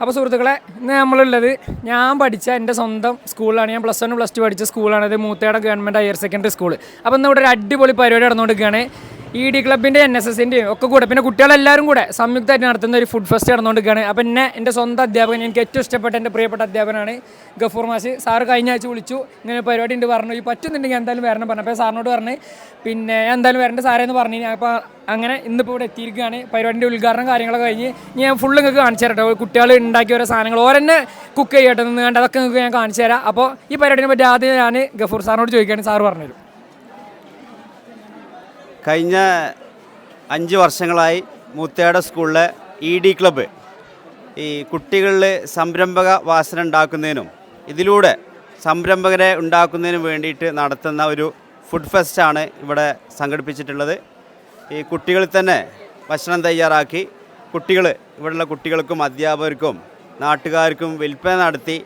അപ്പോൾ സുഹൃത്തുക്കളെ ഇന്ന് നമ്മളുള്ളത് ഞാൻ പഠിച്ച എന്റെ സ്വന്തം സ്കൂളാണ് ഞാൻ പ്ലസ് വൺ പ്ലസ് ടു പഠിച്ച സ്കൂളാണ്. ഇത് Mootheda government higher secondary school അപ്പോൾ ഇന്ന് ഇവിടെ ഒരു അടിപൊളി പരിപാടി നടന്നുകൊണ്ടിരിക്കുകയാണ്. ഇ ഡി ക്ലബിന്റെ എൻ എസ് എസിന്റെയും ഒക്കെ കൂടെ. പിന്നെ കുട്ടികളെല്ലാവരും കൂടെ സംയുക്തമായിട്ട് നടത്തുന്ന ഒരു ഫുഡ് ഫെസ്റ്റ് നടന്നുകൊണ്ടിരിക്കുകയാണ്. അപ്പം എന്നെ എന്റെ സ്വന്തം അധ്യാപകൻ എനിക്ക് ഏറ്റവും ഇഷ്ടപ്പെട്ട എന്റെ പ്രിയപ്പെട്ട അധ്യാപകനാണ് ഗഫൂർ മാഷ്. സാറ് കഴിഞ്ഞ ആഴ്ച വിളിച്ചു. ഇങ്ങനെ പരിപാടി ഉണ്ട് പറഞ്ഞു. ഈ പറ്റുന്നുണ്ടെങ്കിൽ എന്തായാലും വരണം പറഞ്ഞു. അപ്പോൾ സാറിനോട് പറഞ്ഞ് പിന്നെ എന്തായാലും വരേണ്ട സാറേ എന്ന് പറഞ്ഞു. അപ്പോൾ അങ്ങനെ ഇന്നിപ്പോൾ ഇവിടെ എത്തിയിരിക്കുകയാണ്. പരിപാടിന്റെ ഉദ്ഘാടനം കാര്യങ്ങളൊക്കെ കഴിഞ്ഞ് ഞാൻ ഫുള്ള് നിങ്ങൾക്ക് കാണിച്ചു തരട്ടോ. കുട്ടികൾ ഉണ്ടാക്കിയ ഓരോ സാധനങ്ങൾ. ഓരെന്നെ കുക്ക് ചെയ്യട്ടെ നിന്ന് കണ്ട് അതൊക്കെ നിങ്ങൾക്ക് ഞാൻ കാണിച്ചു തരാം. അപ്പോൾ ഈ പരിപാടിനെ പറ്റി ആദ്യം ഞാൻ ഗഫൂർ സാറിനോട് ചോദിക്കുകയാണ്. സാറ് പറഞ്ഞുതരും കഴിഞ്ഞ അഞ്ച് വർഷങ്ങളായി മൂത്തേട സ്കൂളിലെ ഇ ഡി ക്ലബ്ബ് ഈ കുട്ടികളിൽ സംരംഭക വാസന ഉണ്ടാക്കുന്നതിനും ഇതിലൂടെ സംരംഭകരെ ഉണ്ടാക്കുന്നതിനും വേണ്ടിയിട്ട് നടത്തുന്ന ഒരു ഫുഡ് ഫെസ്റ്റാണ് ഇവിടെ സംഘടിപ്പിച്ചിട്ടുള്ളത്. ഈ കുട്ടികളിൽ തന്നെ ഭക്ഷണം തയ്യാറാക്കി കുട്ടികൾ ഇവിടെയുള്ള കുട്ടികൾക്കും അധ്യാപകർക്കും നാട്ടുകാർക്കും വിൽപ്പന നടത്തി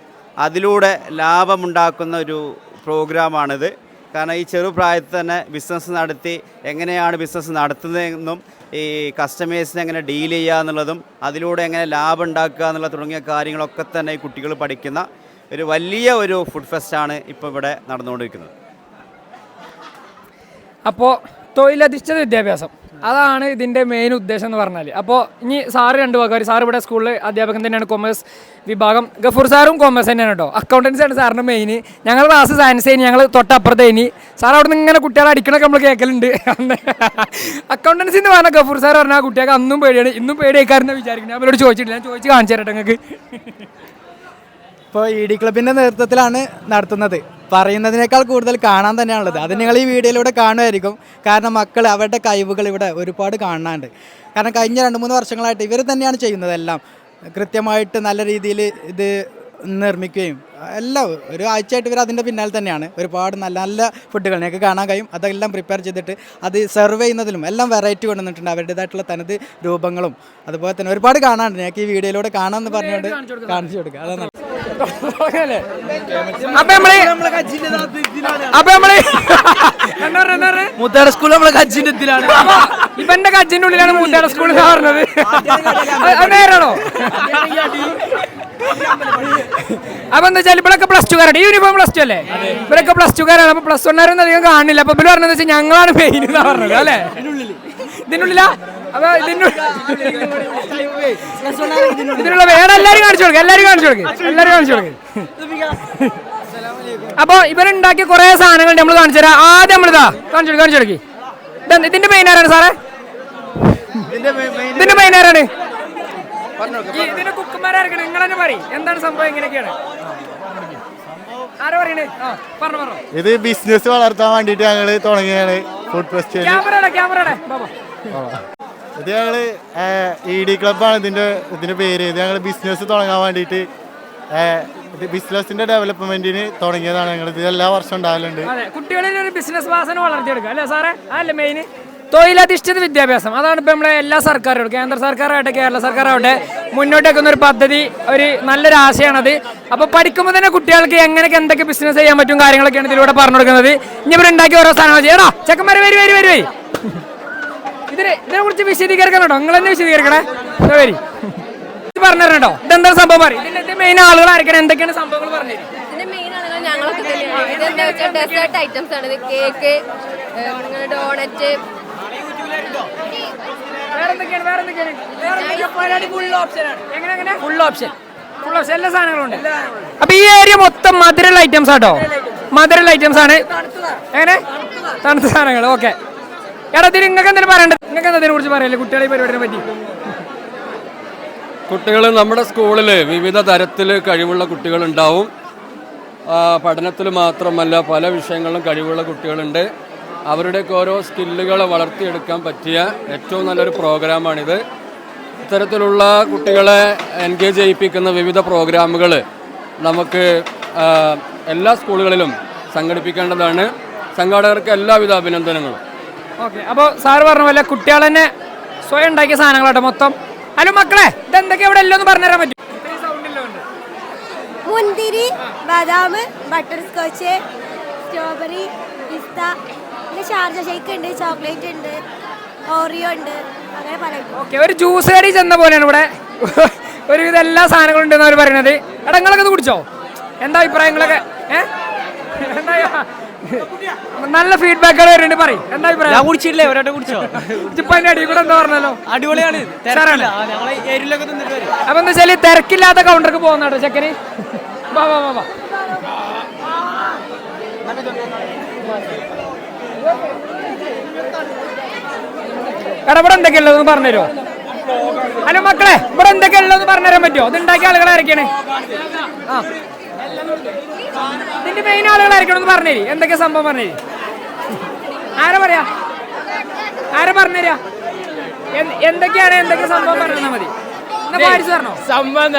അതിലൂടെ ലാഭമുണ്ടാക്കുന്ന ഒരു പ്രോഗ്രാമാണിത് കാരണം ഈ ചെറുപ്രായത്തിൽ തന്നെ ബിസിനസ് നടത്തി എങ്ങനെയാണ് ബിസിനസ് നടത്തുന്നതെന്നും ഈ കസ്റ്റമേഴ്സിനെ എങ്ങനെ ഡീൽ ചെയ്യുക എന്നുള്ളതും അതിലൂടെ എങ്ങനെ ലാഭം ഉണ്ടാക്കുക എന്നുള്ള തുടങ്ങിയ കാര്യങ്ങളൊക്കെ തന്നെ ഈ കുട്ടികൾ പഠിക്കുന്ന ഒരു വലിയ ഒരു ഫുഡ് ഫെസ്റ്റാണ് ഇപ്പോൾ ഇവിടെ നടന്നുകൊണ്ടിരിക്കുന്നത്. അപ്പോൾ തൊഴിലധിഷ്ഠിത വിദ്യാഭ്യാസം. അതാണ് ഇതിന്റെ മെയിൻ ഉദ്ദേശം എന്ന് പറഞ്ഞാൽ അപ്പോൾ ഇനി സാറ് രണ്ട് വാക്കുകാർ സാർ ഇവിടെ സ്കൂളിൽ അധ്യാപകൻ തന്നെയാണ് കോമേഴ്സ് വിഭാഗം. ഗഫൂർ സാറും കോമേഴ്സ് തന്നെയാണ് കേട്ടോ. അക്കൗണ്ടൻസി ആണ് സാറിന്റെ മെയിൻ ഞങ്ങൾ ക്ലാസ് സയൻസ് കഴിഞ്ഞ് ഞങ്ങൾ തൊട്ടപ്പുറത്തെ ഇനി സാർ അവിടെ നിന്ന് ഇങ്ങനെ കുട്ടികളെ അടിക്കണൊക്കെ നമ്മൾ കേൾക്കലുണ്ട് അക്കൗണ്ടൻസി എന്ന് പറഞ്ഞാൽ ഗഫൂർ സാർ പറഞ്ഞാൽ കുട്ടികൾക്ക് അന്നും പേടിയാണ്. ഇന്നും പേടിയേക്കാരെന്ന് വിചാരിക്കുന്നത് അവരോട് ചോദിച്ചിട്ടില്ല. ഞാൻ ചോദിച്ച് കാണിച്ചു തരട്ടെ നിങ്ങൾക്ക്. ഇപ്പോൾ ഇ ഡി ക്ലബിന്റെ നേതൃത്വത്തിലാണ് നടത്തുന്നത്. പറയുന്നതിനേക്കാൾ കൂടുതൽ കാണാൻ തന്നെയാണുള്ളത്. അത് നിങ്ങൾ ഈ വീഡിയോയിലൂടെ കാണുമായിരിക്കും. കാരണം മക്കൾ അവരുടെ കഴിവുകൾ ഇവിടെ ഒരുപാട് കാണാനുണ്ട്. കാരണം കഴിഞ്ഞ രണ്ട് മൂന്ന് വർഷങ്ങളായിട്ട് ഇവർ തന്നെയാണ് ചെയ്യുന്നത് എല്ലാം കൃത്യമായിട്ട് നല്ല രീതിയിൽ ഇത് നിർമ്മിക്കുകയും എല്ലാം ഒരു ആഴ്ചയായിട്ട് ഇവർ അതിന്റെ പിന്നാലെ തന്നെയാണ്. ഒരുപാട് നല്ല നല്ല ഫുഡുകൾ ഞങ്ങൾക്ക് കാണാൻ കഴിയും. അതെല്ലാം പ്രിപ്പയർ ചെയ്തിട്ട് അത് സെർവ് ചെയ്യുന്നതിലും എല്ലാം വെറൈറ്റി കൊണ്ടുവന്നിട്ടുണ്ട്. അവരുടേതായിട്ടുള്ള തനത് രൂപങ്ങളും അതുപോലെ തന്നെ ഒരുപാട് കാണാനുണ്ട്. ഞങ്ങൾക്ക് ഈ വീഡിയോയിലൂടെ കാണാമെന്ന് പറഞ്ഞുകൊണ്ട് കാണിച്ചു കൊടുക്കുക. അതാണ്? അപ്പൊ നമ്മൾ അപ്പൊ നമ്മൾ? മുത്തേട സ്കൂൾ നമ്മളെ കജിന്റെ ഇതിലാണ്. ഇവന്റെ കജിന്റെ ഉള്ളിലാണ് മുത്താട സ്കൂൾ എന്ന് പറഞ്ഞത്. അത് നേരാണോ? അപ്പൊ എന്താ വെച്ചാൽ ഇവരൊക്കെ പ്ലസ് ടു കാരാണ്. ഈ യൂണിഫോം പ്ലസ് ടു അല്ലേ ഇവരൊക്കെ പ്ലസ് ടു കാരാണ്. അപ്പൊ പ്ലസ് വണ്ണാരൊന്നും അധികം കാണില്ല. അപ്പൊ ഇവർ പറഞ്ഞത് വെച്ചാൽ ഞങ്ങളാണ് മെയിൻ എന്നാ പറഞ്ഞത് അല്ലേ? ഇതിനുള്ളിലാ? അപ്പൊ ഇതിന്റെ ഇതിനുള്ള വേറെ എല്ലാരും കാണിച്ചു കൊടുക്കുക എല്ലാരും കാണിച്ചു കൊടുക്കുക എല്ലാരും കാണിച്ചു കൊടുക്കുക അപ്പൊ ഇവരുണ്ടാക്കിയ കുറെ സാധനങ്ങൾ നമ്മൾ കാണിച്ചു തരാം. ആദ്യം നമ്മളിതാ കാണിച്ചു കാണിച്ചു കൊടുക്കി. ഇതിന്റെ മെയിൻ ആരാണ് സാറേ? ഇതിന്റെ മെയിൻ ആരാണ്? ഇതിന്റെ കുക്കുമാരായിരിക്കണം നിങ്ങൾ തന്നെ പറയും. എന്താണ് സംഭവം? ഇങ്ങനെയൊക്കെയാണ് ആരാ പറയണേ? ആ പറഞ്ഞു പറഞ്ഞു. ഇത് ബിസിനസ് വളർത്താൻ വേണ്ടിട്ട് ഞങ്ങൾ തുടങ്ങിയാണ് ഫുഡ് ഫെസ്റ്റിവൽ ക്യാമറയുടെ ക്യാമറയുടെ. ബാബാ ഇത് ഞങ്ങൾ ഇ ഡി ക്ലബ്ബാണ് ഇതിന്റെ ഇതിന്റെ പേര്. ഇത് ഞങ്ങൾ ബിസിനസ് തുടങ്ങാൻ വേണ്ടിയിട്ട് ബിസിനസിന്റെ ഡെവലപ്മെന്റിന് തുടങ്ങിയതാണ് ഞങ്ങൾ ഇത് എല്ലാ വർഷവും കുട്ടികളിൽ ഒരു ബിസിനസ് അല്ലേ സാറേ? മെയിൻ തൊഴിലധിഷ്ഠിത വിദ്യാഭ്യാസം. അതാണ് ഇപ്പം നമ്മളെ എല്ലാ സർക്കാരും കേന്ദ്ര സർക്കാരാവട്ടെ കേരള സർക്കാരാവട്ടെ മുന്നോട്ട് വെക്കുന്ന ഒരു പദ്ധതി ഒരു നല്ലൊരു ആശയമാണത് അപ്പോൾ പഠിക്കുമ്പോൾ തന്നെ കുട്ടികൾക്ക് എങ്ങനെയൊക്കെ എന്തൊക്കെ ബിസിനസ് ചെയ്യാൻ പറ്റും കാര്യങ്ങളൊക്കെയാണ് ഇതിലൂടെ പറഞ്ഞു കൊടുക്കുന്നത്. ഇനി ഇവരുണ്ടാക്കി ഓരോ സാധനങ്ങൾ ചെയ്യണോ ചെക്കന്മാരെ വരി വരി വരി വരി. ഇതിനെ ഇതിനെ കുറിച്ച് വിശദീകരിക്കണോ? നിങ്ങൾ തന്നെ വിശദീകരിക്കണേ? ഇതാ വരി ഇത് പറഞ്ഞു ഇതെന്താ സംഭവം പറയും. ഇതിന്റെ മെയിൻ ആളുകൾ ആയിരിക്കണം എന്തൊക്കെയാണ് സംഭവങ്ങൾ പറഞ്ഞു ഇതിന്റെ മെയിൻ ആളുകൾ ഞങ്ങളൊക്കെ തന്നെയാണ്. ഇതെന്താ വെച്ചാൽ ഡെസേർട്ട് ഐറ്റംസ് ആണ്. ഇത് കേക്ക് ഡോണറ്റ് വേറെന്തൊക്കെയാണ് വേറെന്തൊക്കെയാണ്? ഫുൾ ഓപ്ഷനാണ് എങ്ങനെ എങ്ങനെ? ഫുൾ ഓപ്ഷൻ ഫുൾ ഓപ്ഷൻ എല്ലാ സാധനങ്ങളും ഉണ്ട്. അപ്പൊ ഈ ഏരിയ മൊത്തം മധുരമുള്ള ഐറ്റംസ് ആട്ടോ. മധുരമുള്ള ഐറ്റംസ് ആണ്. എങ്ങനെ? തണുത്ത സാധനങ്ങൾ. ഓക്കെ എടാ നിങ്ങൾക്ക് എന്തെങ്കിലും പറയണ്ടത്? നിങ്ങൾക്ക് കുറിച്ച് പറയല്ലേ കുട്ടികളെ പരിപാടിനെ പറ്റി. കുട്ടികൾ നമ്മുടെ സ്കൂളിൽ വിവിധ തരത്തിൽ കഴിവുള്ള കുട്ടികളുണ്ടാവും. പഠനത്തിൽ മാത്രമല്ല പല വിഷയങ്ങളിലും കഴിവുള്ള കുട്ടികളുണ്ട്. അവരുടെയൊക്കെ ഓരോ സ്കില്ലുകളെ വളർത്തിയെടുക്കാൻ പറ്റിയ ഏറ്റവും നല്ലൊരു പ്രോഗ്രാമാണിത്. ഇത്തരത്തിലുള്ള കുട്ടികളെ എൻഗേജ് ചെയ്യിപ്പിക്കുന്ന വിവിധ പ്രോഗ്രാമുകൾ നമുക്ക് എല്ലാ സ്കൂളുകളിലും സംഘടിപ്പിക്കേണ്ടതാണ്. സംഘാടകർക്ക് എല്ലാവിധ അഭിനന്ദനങ്ങളും. ഓക്കെ. അപ്പോൾ സാറ് പറഞ്ഞ പോലെ കുട്ടികൾ തന്നെ സ്വയം ഉണ്ടാക്കിയ സാധനങ്ങളാട്ടോ മൊത്തം. ഹലോ മക്കളെ ഇതെന്തൊക്കെ ഇവിടെ എല്ലാം ഒന്ന് പറഞ്ഞുതരാൻ പറ്റും? മുന്തിരി ബദാം ബട്ടർ സ്കോച്ച് സ്ട്രോബെറി പിസ്ത പിന്നെ ഷാർജ ഷേക്ക് ഉണ്ട് ചോക്ലേറ്റ് ഉണ്ട് ഓറിയോ ഉണ്ട് അങ്ങനെ പല ഓക്കെ ഒരു ജ്യൂസ് കടി ചെന്ന പോലെയാണ് ഇവിടെ. ഒരുവിധം എല്ലാ സാധനങ്ങളും ഉണ്ടെന്ന് അവർ നിങ്ങളൊക്കെ ഇത് കുടിച്ചോ? എന്താ അഭിപ്രായങ്ങളൊക്കെ? ഏ? എന്താ നല്ല ഫീഡ്ബാക്ക് വരുന്നുണ്ട് പറയും. എന്താ അഭിപ്രായം? ഞാൻ കുടിച്ചില്ലേ ഒരാട്ടെ കുടിച്ചോ? ഇപ്പൊ അതിന്റെ അടിയിൽ കൂടെ എന്താ പറഞ്ഞല്ലോ? അടിപൊളിയാണ്. സാറാണ്. ഞങ്ങൾ ഏരിയയിലൊക്കെ തിന്നിട്ട് വരും. അപ്പൊ എന്താ വെച്ചാൽ തിരക്കില്ലാത്ത കൗണ്ടർക്ക് പോകുന്നാട്ടോ ചെക്കന്. വാ വാ വാ വാ. എടാ ഇവിടെ എന്തൊക്കെ ഉള്ളതെന്ന് പറഞ്ഞുതരുമോ ഹലോ മക്കളെ ഇവിടെ എന്തൊക്കെ ഉള്ളതെന്ന് പറഞ്ഞുതരാൻ പറ്റുമോ ഇത് ഉണ്ടാക്കിയ ആളുകളെ ഇറക്കിയാണ് ആ. ഇതിന്റെ മെയിൻ ആളുകളായിരിക്കണം എന്ന് പറഞ്ഞേരി. എന്തൊക്കെ സംഭവം പറഞ്ഞേ ആരാ പറയാ? ആരാ പറഞ്ഞുതരാ എന്തൊക്കെയാണ് എന്തൊക്കെ സംഭവം പറഞ്ഞാൽ മതി. പറഞ്ഞോ? സംഭവം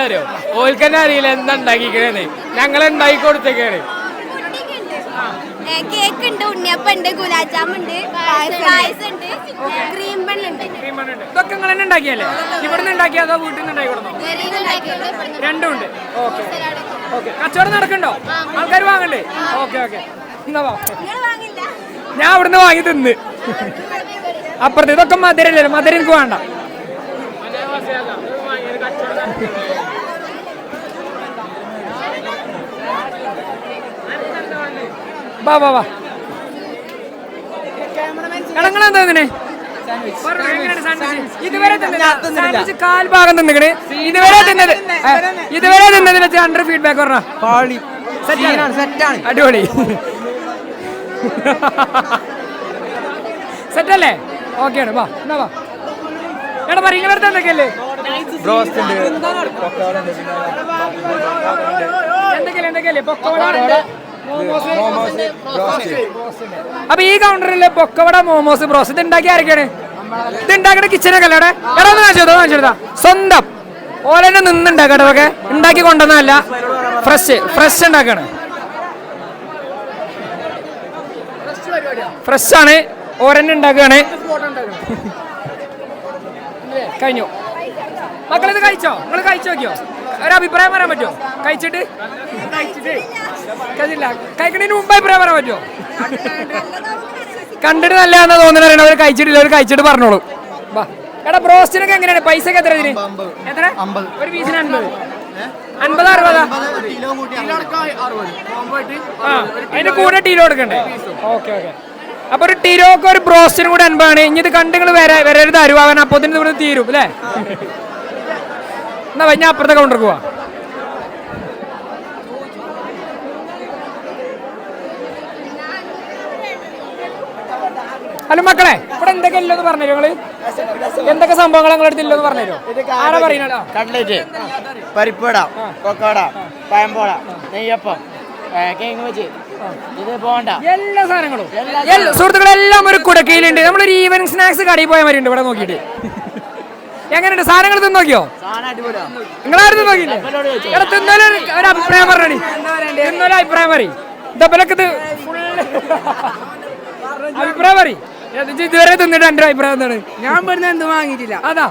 ഓൽക്കന്നെ അറിയില്ല എന്താ ഉണ്ടാക്കിക്കണേന്ന്. ഞങ്ങൾ ഉണ്ടാക്കി കൊടുത്തേക്കാണ്. കേക്ക് ഉണ്ട് ഉണ്ണിയപ്പം ഉണ്ട് ഗുലാബ് ജാം ഉണ്ട്. പായസം ഉണ്ട് ക്രീം ബണ്ണുണ്ട് ഇതൊക്കെ നിങ്ങൾ തന്നെ ഉണ്ടാക്കിയല്ലേ? ഇവിടുന്ന് ഉണ്ടാക്കിയ അതോ വീട്ടിൽ നിന്ന് ഉണ്ടാക്കി കൊടുന്നോ രണ്ടും ഉണ്ട്. ഓക്കെ. ഓക്കെ കച്ചവടം നടക്കണ്ടോ ആൾക്കാർ വാങ്ങണ്ടേ? Okay okay. ഞാൻ ഇവിടുന്ന് വാങ്ങി തിന്ന്. അപ്പുറത്ത് ഇതൊക്കെ മധുരല്ലേ? മധുരം എനിക്ക് വേണ്ട. വാ വാ വാ. എടങ്ങളെന്താ ഇതിനെ? ഇതുവരെ തിന്നത് കാൽ ഭാഗം തിന്നിക്കണ്. ഇതുവരെ തിന്നത് ഇതുവരെ തിന്നതിന് അണ്ടർ ഫീഡ്ബാക്ക് പറഞ്ഞ? അടിപൊളി. സെറ്റല്ലേ ഓക്കെയാണ് വാ എന്നാ വാ. എടാ പറ നിങ്ങളുടെ അടുത്ത് എന്തൊക്കെയല്ലേ എന്തൊക്കെയല്ലേ എന്തൊക്കെയല്ലേ പൊക്കവട മോമോസ് അപ്പൊ ഈ കൗണ്ടറിൽ പൊക്കവട മോമോസ് ബ്രോസ് ഇത് ഉണ്ടാക്കി ആരൊക്കെയാണ്? ഇത് ഉണ്ടാക്കുന്ന കിച്ചനൊക്കെ അല്ലേ എടാ ഒന്ന് കാണിച്ചു കൊടുത്തോ, കാണിച്ചു കൊടുത്താ. സ്വന്തം. ഓലെന്നെ നിന്നുണ്ടാക്കട്ടെ ഓക്കെ ഉണ്ടാക്കി കൊണ്ടുവന്നതല്ല. ഫ്രഷ് ഫ്രഷ് ഉണ്ടാക്കാണ്. ഫ്രഷ് ആണ്. ഓരന്നെ ഉണ്ടാക്കുകയാണ് കഴിഞ്ഞു. മക്കളിത് കഴിച്ചോ? നിങ്ങൾ കഴിച്ചു നോക്കിയോ? ഒരു അഭിപ്രായം പറയാൻ പറ്റുമോ? കഴിച്ചിട്ട്? കഴിച്ചില്ല കഴിക്കണതിന് മുമ്പ് അഭിപ്രായം പറയാൻ പറ്റുമോ? കണ്ടിട്ട് നല്ലതാണെന്ന് തോന്നുന്ന അവർ കഴിച്ചിട്ടില്ല. അവർ കഴിച്ചിട്ട് പറഞ്ഞോളൂ. വാ. എടാ ബ്രോസ്റ്റിനൊക്കെ എങ്ങനെയാണ്? പൈസ ഒക്കെ എത്ര ഇതിന്? എത്ര? ഒരു പീസിന് അൻപത്. അൻപത് അറുപതാ? ആ അതിന്റെ കൂടെ ടീലോ കൊടുക്കണ്ടേ ഓക്കെ ഓക്കെ. അപ്പൊ ഒരു ടീലോക്ക് ഒരു ബ്രോസ്റ്റിനും കൂടെ അൻപതാണ്. ഇനി ഇത് കണ്ട് നിങ്ങൾ വരെ വരരുത്. അരുവാൻ അപ്പൊ ഇതിന് ഇവിടെ തീരും അല്ലേ? എന്നാ ഞാൻ അപ്പുറത്തെ കൗണ്ടർ പോവാ. ഹലോ മക്കളെ ഇവിടെ എന്തൊക്കെ ഇല്ലെന്ന് പറഞ്ഞു നിങ്ങൾ? എന്തൊക്കെ സംഭവങ്ങൾ അടുത്ത് ഇല്ലെന്ന് പറഞ്ഞു ആരാ പറയുന്നത് കട്ട്ലേറ്റ് പരിപ്പട കൊക്കോട പഴംപോട നെയ്യപ്പം കേങ്ങ് വെച്ച് ഇത് പോണ്ട എല്ലാ സാധനങ്ങളും. സുഹൃത്തുക്കളെല്ലാം ഒരു കുടക്കയിലുണ്ട് നമ്മളൊരു ഈവനിങ് സ്നാക്സ് കടയിൽ പോയ മാതിരി ഉണ്ട് ഇവിടെ നോക്കിയിട്ട്. എങ്ങനെയുണ്ട്? സാധനങ്ങൾ തിന്നോക്കിയോ? നിങ്ങളാരും തിന്ന് നോക്കിയില്ലേ എടാ തിന്നാലും ഒരു- അഭിപ്രായം പറഞ്ഞി തിന്നാലും അഭിപ്രായം പറയും full അഭിപ്രായം പറയും ഇതുവരെ തിന്നിട്ട് എന്റെ അഭിപ്രായം എന്താണ്? ഞാൻ പറഞ്ഞ എന്ത് വാങ്ങിയിട്ടില്ല. അതാ.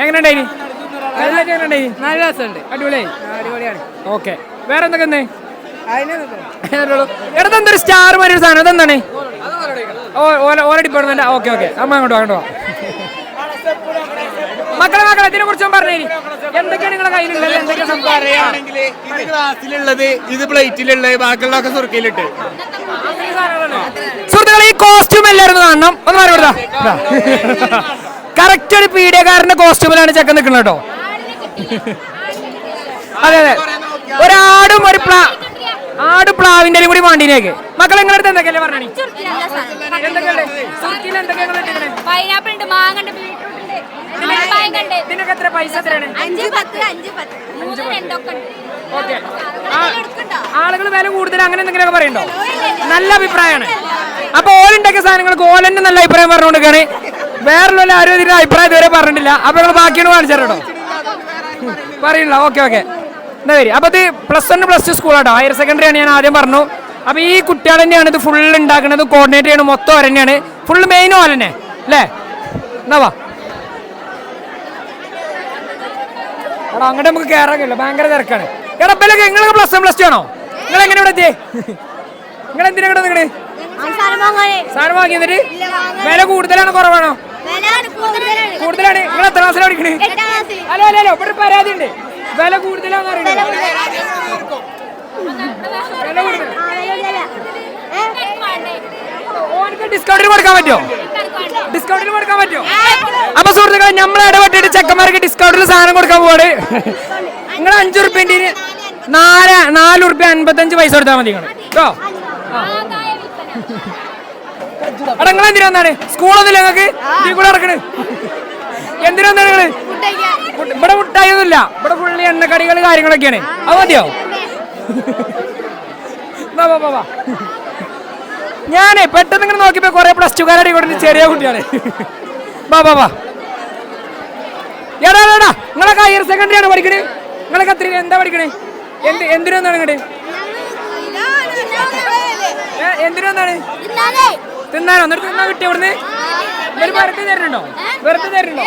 എങ്ങനെയുണ്ടായി നല്ല രസമുണ്ട്. അടിപൊളിയായി. അടിപൊളിയാണ്. ഓക്കെ. വേറെ എന്തൊക്കെ സ്റ്റാർ മാതിരി സാധനം? ഇതെന്താണ്? ഓ Ola Ola department okay okay. അമ്മ അങ്ങോട്ട് വാ, അങ്ങോട്ട് വാ. മക്കളെ മക്കളെ ഇതിനെ കുറിച്ചും പറഞ്ഞു എന്തൊക്കെയാണ് നിങ്ങളെ കയ്യിലുള്ളത്? എന്തൊക്കെ പറയുകയാണെങ്കിൽ ഇത് ഗ്ലാസ്സിലുള്ളത് ഇത് പ്ലേറ്റിലുള്ളത് ബാക്കിയുള്ളതൊക്കെ സുർക്കയിലിട്ട്. സുഹൃത്തുക്കളെ ഈ കോസ്റ്റ്യൂം എല്ലാവരും കാണണം. ഒന്ന് മാറി കൊടുത്താ കറക്റ്റ് ഒരു പീഡിയക്കാരന്റെ കോസ്റ്റ്യൂമിലാണ് ചെക്കൻ നിൽക്കുന്നത് കേട്ടോ. അതെ അതെ. ഒരാടും ഒരു പ്ലാ ആട് പ്ലാവിന്റെ കൂടി മാണ്ടിനേക്ക് മക്കൾ നിങ്ങളുടെ അടുത്ത് എന്തൊക്കെയല്ലേ പറഞ്ഞു? പൈനാപ്പിൾ ഉണ്ട് മാങ്ങ ഉണ്ട്. ഇതിനൊക്കെ എത്ര പൈസ എത്രയാണ്? ഓക്കെ. ആളുകൾ വില കൂടുതൽ അങ്ങനെ എന്തെങ്കിലുമൊക്കെ പറയണ്ടോ? നല്ല അഭിപ്രായമാണ്. അപ്പൊ ഓലുണ്ടാക്കിയ സാധനങ്ങൾക്ക് ഓലന്റെ നല്ല അഭിപ്രായം പറഞ്ഞുകൊണ്ടിരിക്കുകയാണ് വേറെ ആരും ഇതിന്റെ അഭിപ്രായം ഇതുവരെ പറഞ്ഞിട്ടില്ല. അപ്പൊ നിങ്ങൾ ബാക്കിയാണ് കാണിച്ചു തരട്ടോ പറയില്ല. Okay okay. വരി. അപ്പോൾ ഇത് പ്ലസ് വൺ പ്ലസ് ടു സ്കൂളാട്ടോ ഹയർ സെക്കൻഡറി ആണ് ഞാൻ ആദ്യം പറഞ്ഞു. അപ്പോൾ ഈ കുട്ടികൾ തന്നെയാണ് ഇത് ഫുൾ ഉണ്ടാക്കുന്നത് കോർഡിനേറ്റ് ചെയ്യണത് മൊത്തം അവർ തന്നെയാണ്. ഫുൾ മെയിൻ ഓല തന്നെ അല്ലേ? എന്നാവാ എടാ അങ്ങോട്ട് നമുക്ക് കയറാൻ കഴിയില്ല ഭയങ്കര തിരക്കാണ്. എടാ ഇപ്പം നിങ്ങൾ പ്ലസ് വൺ പ്ലസ് ടു ആണോ? നിങ്ങൾ എങ്ങനെ ഇവിടെ എത്തിയേ? നിങ്ങൾ എന്തിനാ ഇവിടെ നിങ്ങൾ സാധനം വാങ്ങി എന്നിട്ട്? വില കൂടുതലാണോ കുറവാണോ? കൂടുതലാണ്. നിങ്ങൾ എത്ര ക്ലാസ്സിലാണ് പഠിക്കണേ? ഹലോ ഹലോ ഇവിടെ പരാതി ഉണ്ട് വില കൂടുതലാന്ന് കൂടുതൽ ഓനക്ക് ഡിസ്കൗണ്ടിന് കൊടുക്കാൻ പറ്റുമോ? ഡിസ്കൗണ്ടിന് കൊടുക്കാൻ പറ്റുമോ? അപ്പൊ സുഹൃത്തുക്കളെ നമ്മൾ ഇടപെട്ടിട്ട് ചെക്കന്മാർക്ക് ഡിസ്കൗണ്ടിൽ സാധനം കൊടുക്കാൻ പോവാണ്. നിങ്ങൾ അഞ്ചു റുപ്യന്റെ നാല് നാല് റുപ്യ അൻപത്തഞ്ച് പൈസ കൊടുത്താൽ മതി കേട്ടോ? എടാ നിങ്ങൾ സ്കൂളൊന്നുമില്ല നിങ്ങൾക്ക് ഈ കൂടെ നടക്കണ്. എന്തിനാ വന്നാണ് നിങ്ങൾ? ഇവിടെ മുട്ടായി ഒന്നുമില്ല ഇവിടെ ഫുള്ളി എണ്ണക്കടികൾ കാര്യങ്ങളൊക്കെയാണ്. അത് മതിയോ. ഞാനേ പെട്ടെന്ന് ഇങ്ങനെ നോക്കിയപ്പോ കുറെ പ്ലസ് ടുക്കാരടി കൊടുത്ത് ചെറിയ കുട്ടിയാണ് വാ വാ വാ. എടാ എടാ, നിങ്ങളൊക്കെ ഹയർ സെക്കൻഡറി ആണ് പഠിക്കണേ? നിങ്ങളൊക്കെ അത്ര എന്താ പഠിക്കണേ? എന്ത് എന്തിനാണ് ഇങ്ങോട്ട് എന്തിനാണ് തിന്നാനോ? എന്നിട്ട് തിന്നാൻ കിട്ടിയ ഇവിടുന്ന്? ഇവർ വെറുതെ തരണുണ്ടോ വെറുതെ തരണുണ്ടോ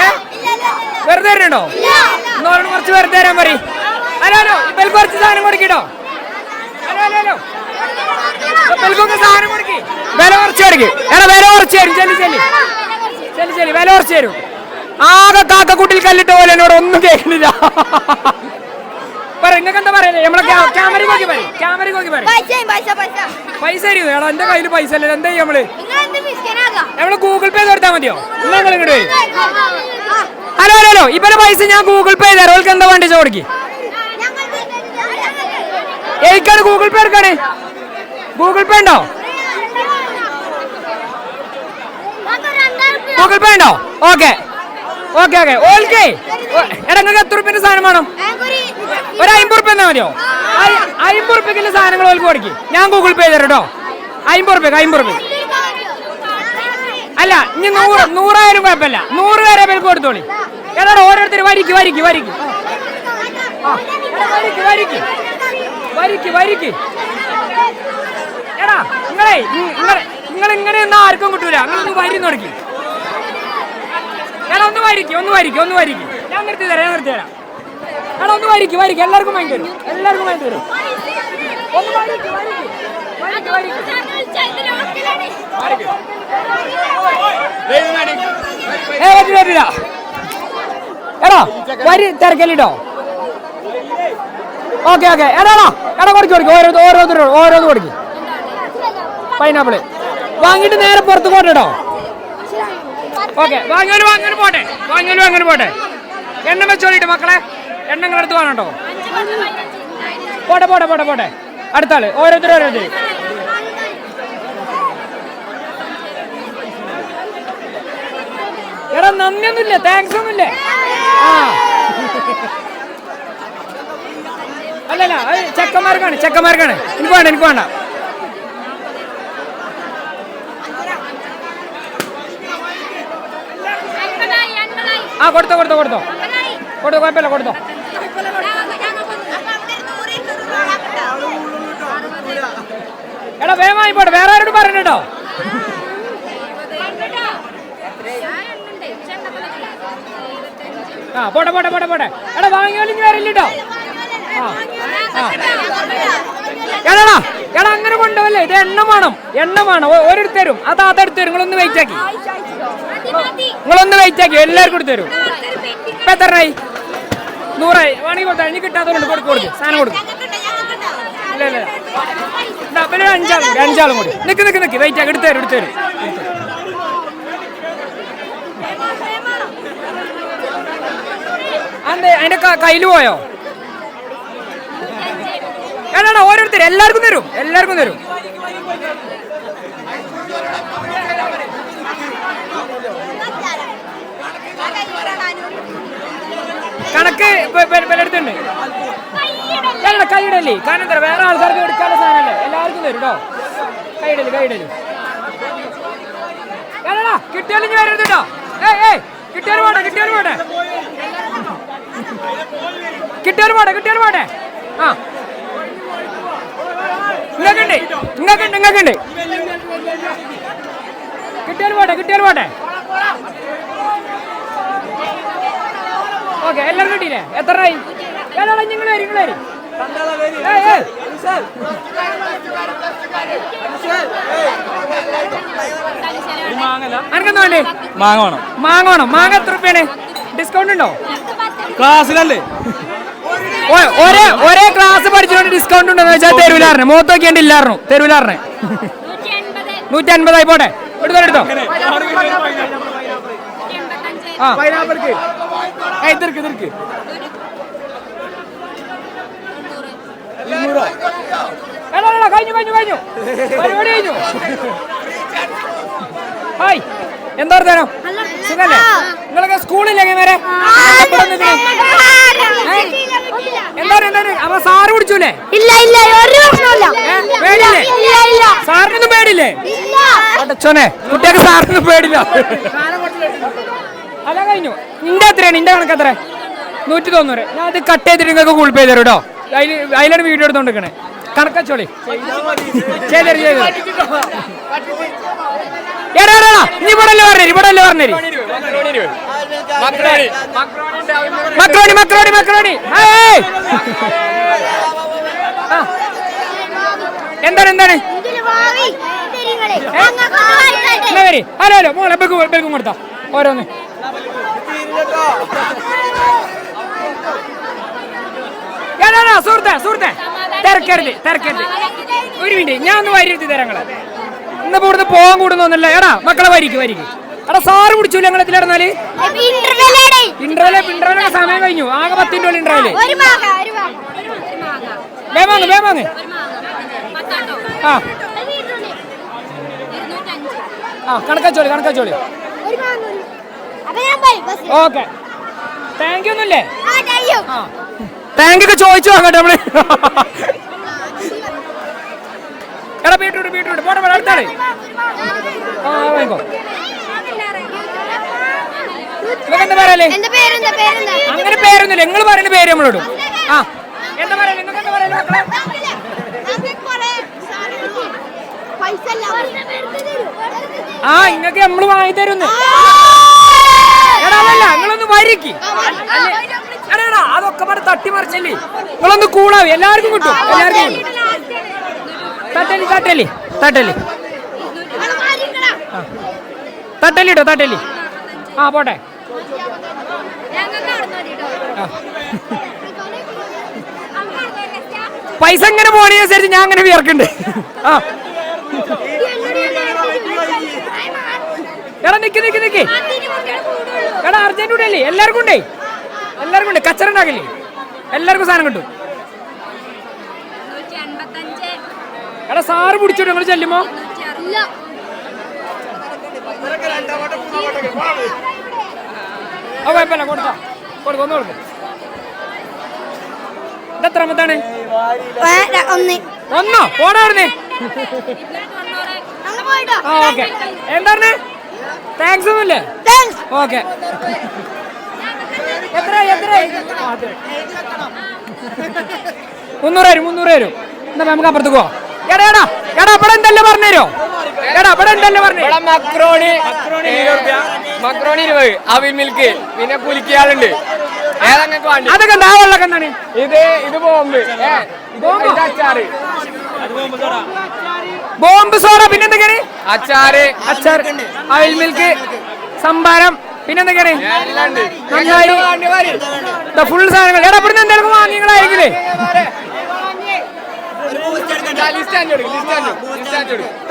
ഏ? വെറുതെ തരണുണ്ടോ എന്നോട് കുറച്ച് വെറുതെ തരാൻ പറയും. ഹലോ ഇവർക്ക് കുറച്ച് സാധനം കൊടുക്കിട്ടോ? ഹലോ സാധനം കൊടുക്കി. വില കുറച്ച് കൊടുക്കി എടാ വില കുറച്ച് തരും. ചെല്ലി ചെല്ലി. ചെല്ലി ചെല്ലി. വില കുറച്ച് തരും. ആകെ കാക്കക്കൂട്ടിൽ കല്ലിട്ട പോലെ എന്നോട് ഒന്നും കേൾക്കുന്നില്ല. പറ നിങ്ങൾക്ക് എന്താ പറയുന്നത് നമ്മളെ ക്യാമറ നോക്കി പറയും ക്യാമറ നോക്കി പറയും. പൈസ തരുമോ എടാ എന്റെ കയ്യിൽ പൈസ അല്ലേ എന്താ ചെയ്യും നമ്മൾ? നമ്മൾ ഗൂഗിൾ പേ കൊടുത്താൽ മതിയോ? എന്നാ നിങ്ങൾ ഇങ്ങോട്ട് വരും. ഹലോ ഹലോ ഹലോ ഇപ്പൊ പൈസ ഞാൻ ഗൂഗിൾ പേ തരാം. അവർക്ക് എന്താ വേണ്ടി ചോദിക്കും. എനിക്കാണ് ഗൂഗിൾ പേ എടുക്കാണ് ഗൂഗിൾ പേ ഉണ്ടോ? ഗൂഗിൾ പേ ഉണ്ടോ? Okay okay okay. ഓൾക്കെ എടാ നിങ്ങൾക്ക് എത്ര റുപ്യന്റെ സാധനം വേണം? ഒരു അമ്പത് റുപ്യ എന്നാ മതിയോ? അമ്പത് റുപ്യക്കുള്ള സാധനങ്ങൾ ഓൽക്ക് കൊടുക്കി ഞാൻ ഗൂഗിൾ പേ തരാം കേട്ടോ അമ്പത് റുപ്യ അമ്പത് റുപ്യ അല്ല ഇനി നൂറ് നൂറായിരം കുഴപ്പമില്ല. നൂറ് പേരെ പേർക്ക് കൊടുത്തോളി. എടാ ഓരോരുത്തർ വരിക്ക് വരിക്ക് വരിക്ക്. എടാ, നിങ്ങളെ നിങ്ങൾ ഇങ്ങനെ ഒന്നും ആർക്കും കിട്ടൂല. നിങ്ങൾ വരി തുടക്കി എടാ ഒന്ന് വരിക്കും ഒന്ന് വരിക്കും ഒന്ന് വരിക്കും. ഞാൻ നിർത്തി തരാം ഞാൻ നിർത്തി തരാം. എടാ ഒന്ന് വരിക്കും വരിക്കും. എല്ലാവർക്കും വാങ്ങി തരും. എല്ലാവർക്കും വാങ്ങി തരും. ഒന്ന് എടാ വരി തിരക്കല്ലിട്ടോ ഓക്കെ ഓക്കെ. എടാ എടാ കൊടുക്കും കൊടുക്കും. ഓരോ ഓരോരുത്തരും ഓരോന്ന് കൊടുക്കും. പൈനാപ്പിൾ. വാങ്ങിയിട്ട് നേരെ പുറത്ത് പോട്ടോ ഓക്കെ വാങ്ങിയോൽ വാങ്ങിയോൽ പോട്ടെ വാങ്ങിയോൽ വാങ്ങിയോൽ പോട്ടെ. എണ്ണം വെച്ചോളിട്ട് മക്കളെ എണ്ണങ്ങൾ എടുത്ത് വേണോ പോട്ടെ പോട്ടെ പോട്ടെ പോട്ടെ. അടുത്താൾ ഓരോരുത്തരും ഓരോരുത്തർ എടാ നന്ദിയൊന്നുമില്ല? താങ്ക്സ് ഒന്നുമില്ലേ? ആ. അല്ലല്ല ചെക്കന്മാർക്കാണ് ചെക്കന്മാർക്കാണ്. എനിക്ക് വേണ്ട എനിക്ക് വേണ്ട. ആ കൊടുത്തോ കൊടുത്തോ കൊടുത്തോ. കൊടുത്തോ കുഴപ്പമില്ല കൊടുത്തോ. എടാ വേഗം വാങ്ങിപ്പോട്ടെ വേറെ ആരോട് പറഞ്ഞിട്ടോ ആ പോട്ടെ പോട്ടെ പോട്ടെ പോട്ടെ. എടാ വാങ്ങിയോലും വരില്ലട്ടോ. ആ. എടാടാ എടാ അങ്ങനെ കൊണ്ടുപോകല്ലേ ഇത് എണ്ണ വേണം എണ്ണ വേണം. തരും. അത് അതെടുത്ത് തരും. നിങ്ങളൊന്ന് വെയിറ്റ് ആക്കി. നിങ്ങളൊന്ന് വെയിറ്റ് ആക്കി എല്ലാവർക്കും കൊടുത്തു തരും. ഇപ്പൊ എത്രയായി നൂറായി. വേണമെങ്കിൽ കൊടുത്താൽ ഇനി കിട്ടാത്തവരുണ്ട് കൊടുക്കും കൊടുക്കും. സാധനം കൊടുക്കും. ഇല്ല ഇല്ല. ഇവർ അഞ്ചാളും കൂടി അഞ്ചാളും കൂടി. നിക്ക് നിക്ക് നിക്ക്. വെയിറ്റ് ആക്കി എടുത്ത് തരും എടുത്ത് തരും. അതെ അതിന്റെ കയ്യിൽ പോയോ? ഏടാ ഓരോരുത്തർ എല്ലാവർക്കും തരും എല്ലാവർക്കും തരും കണക്ക് പലയിടത്തുണ്ട് കൈയിടല്ലേ കാരണം എന്താ വേറെ ആൾക്കാർക്ക് എടുക്കാനുള്ള സാധനമല്ലേ? എല്ലാവർക്കും തരും കേട്ടോ കൈയിടൽ കൈയിടൽ ഏടാ കിട്ടിയാലും ഇനി വരരുത് കേട്ടോ ഏയ് ഏയ് കിട്ടിയാലും പോട്ടെ കിട്ടിയാലും പോട്ടെ. കിട്ടിയാലും പോട്ടെ കിട്ടിയാലും പോട്ടെ. ആ. നിങ്ങൾക്കുണ്ട് നിങ്ങൾക്കുണ്ട് നിങ്ങൾക്കുണ്ട്. കിട്ടിയാലും പോട്ടെ കിട്ടിയാലും പോട്ടെ. ഓക്കെ എല്ലാവരും കിട്ടിയില്ലേ? എത്ര ഏതാ നിങ്ങൾ വരും നിങ്ങൾ വരും. മാങ്ങ അനക്കെന്താ വേണ്ടേ? മാങ്ങ വേണം. മാങ്ങ വേണം? മാങ്ങ എത്ര റുപ്യാണ്? ഡിസ്കൗണ്ട് ഉണ്ടോ? ക്ലാസ്സിലല്ലേ? ഒരേ ഒരേ ക്ലാസ് പഠിച്ചുകൊണ്ട് ഡിസ്കൗണ്ട് ഉണ്ടെന്ന് വെച്ചാൽ തെരുവിലാറിന് മുഖത്ത് നോക്കിയാണ്ട് ഇല്ലായിരുന്നു തെരുവിലാറിന് നൂറ്റി അൻപതായി പോട്ടെ എടുത്തോ. എടുത്തോ ആ. ഇതിർക്ക് ഇതിർക്ക്. എടാ, കഴിഞ്ഞു കഴിഞ്ഞു കഴിഞ്ഞു പരിപാടി കഴിഞ്ഞു ഹായ് എന്താ വർത്താനം സുഖല്ലേ നിങ്ങളൊക്കെ സ്കൂളില്ലേ വരെ എന്താണ് എന്താണ് അപ്പൊ സാറ് പിടിച്ചൂലേ ഇല്ല ഇല്ല ഒരു സാറിനൊന്നും പേടില്ലേ അടച്ചോനെ കുട്ടിയൊക്കെ സാറിന് പേടില്ല അല്ല കഴിഞ്ഞു നിന്റെ എത്രയാണ് നിന്റെ കണക്ക് എത്ര നൂറ്റി തൊണ്ണൂറ് ഞാൻ അത് കട്ട് ചെയ്തിട്ട് നിങ്ങൾക്ക് ഗൂഗിൾ പേ തരും കേട്ടോ അതിലാണ് വീഡിയോ എടുത്തോണ്ടിരിക്കണേ. കണക്കച്ചോളി ചെയ്തു ചെയ്തു എടാ എടാ, മക്രോണി മക്രോണി മക്രോണി. എന്താണ് എന്താണ്? ഹലോ ഹലോ മോളെ ബെക്കും കൊടുത്താ. ഓരോന്ന്. സുഹൃത്തെ സുഹൃത്തെ. തിരക്കരുത് തിരക്കരുത്. ഒരു മിനിറ്റ് ഞാൻ ഒന്ന് വരിയിരുത്തി തരാം നിങ്ങളെ ഇന്നിപ്പോ ഇവിടുന്ന് പോകാൻ കൂടുന്നൊന്നല്ല എടാ മക്കളെ വരിക്കും വരിക്കും. എടാ സാറ് പിടിച്ചൂല ഞങ്ങൾ എത്തിലിടന്നാൽ. ഇന്റർവെൽ ഇന്റർവെലൊക്കെ സമയം കഴിഞ്ഞു. ആകെ പത്തിന്റെ ഉള്ളിൽ ഇന്റർവെൽ വേമാങ്ങ് വേമാങ്ങ് ആ. ആ കണക്കാച്ചോളി കണക്കാച്ചോളി. ഓക്കെ. താങ്ക് യു ഒന്നുമില്ലേ? ആ. താങ്ക് ഒക്കെ ചോദിച്ചു വാങ്ങട്ടെ നമ്മൾ. എടാ ബീട്രൂട്ട് ബീട്രൂട്ട് പോട്ടെ പോട്ടെ അടുത്താൾ ആ വാങ്ങിക്കോ. എന്താ പറയല്ലേ അങ്ങനെ പേരൊന്നുമില്ല. നിങ്ങൾ പറയുന്ന പേര് നമ്മളോട് ആ. എന്താ പറയല്ലേ നിങ്ങൾക്ക് എന്താ പറയല്ലേ ആ ഇങ്ങക്ക് നമ്മൾ വാങ്ങി തരുന്നു എടാ അതല്ല നിങ്ങളൊന്ന് വരിക്ക്. എടാ അതൊക്കെ പറഞ്ഞ് തട്ടിമറിച്ചല്ലേ നിങ്ങളൊന്ന് കൂളാവി എല്ലാവർക്കും കിട്ടും. എല്ലാവർക്കും തട്ടലി തട്ടലി തട്ടലി. തട്ടലി തട്ടലി. ആ പോട്ടെ. പൈസ എങ്ങനെ പോണേനുസരിച്ച് ഞാൻ അങ്ങനെ വിയർക്കുന്നുണ്ട്. ആ. എടാ നിക്ക് നിക്ക് നിക്ക്. എടാ അർജന്റ് കൂടെ അല്ലേ? എല്ലാവർക്കും ഉണ്ടേ? എല്ലാവർക്കും ഉണ്ട്. കച്ചറ ഉണ്ടാകില്ലേ എല്ലാവർക്കും സാധനം കിട്ടും. എടാ സാറ് പിടിച്ചോട്ട് നിങ്ങൾ ചെല്ലുമോ ആ കുഴപ്പമില്ല കൊടുത്താ. കൊടുക്കും ഒന്ന് കൊടുക്കും. എത്ര എത്രാമത്താണ് ഒന്ന്. ഒന്നോ പോടാ അവിടുന്ന്. അങ്ങ് പോയിട്ടോ. ആ ഓക്കെ. എന്താണ് താങ്ക്സ് ഒന്നുമില്ലേ? Thanks okay. എത്ര എത്ര മുന്നൂറ് വരും മുന്നൂറ് വരും. എന്നാ നമുക്ക് അപ്പുറത്ത് പോവാം. എടാ എടാ എടാ ഇവിടെ എന്തല്ലേ പറഞ്ഞുതരോ എടാ ഇവിടെ എന്തല്ലേ പറഞ്ഞു ഇവിടെ മക്രോണി മക്രോണി ഇരുപത് അവിൽ മിൽക്ക്. പിന്നെ വേണ്ടി? അതൊക്കെ എന്താ വെള്ളൊക്കെ എന്താണ്? ഇത് ഇത് ബോംബ്. ഇത് അച്ചാറ് ബോംബ് സോറ പിന്നെ എന്തൊക്കെയാണ്? അച്ചാറ് അച്ചാർ. അവിൽ മിൽക്ക്. സംഭാരം. പിന്നെ എന്തൊക്കെയാണ് എല്ലാം ഉണ്ട് നന്നായി. ഫുൾ സാധനങ്ങൾ. എടാ ഇവിടുന്ന് എന്തെങ്കിലും വാങ്ങിയങ്ങളായിരിക്കില്ലേ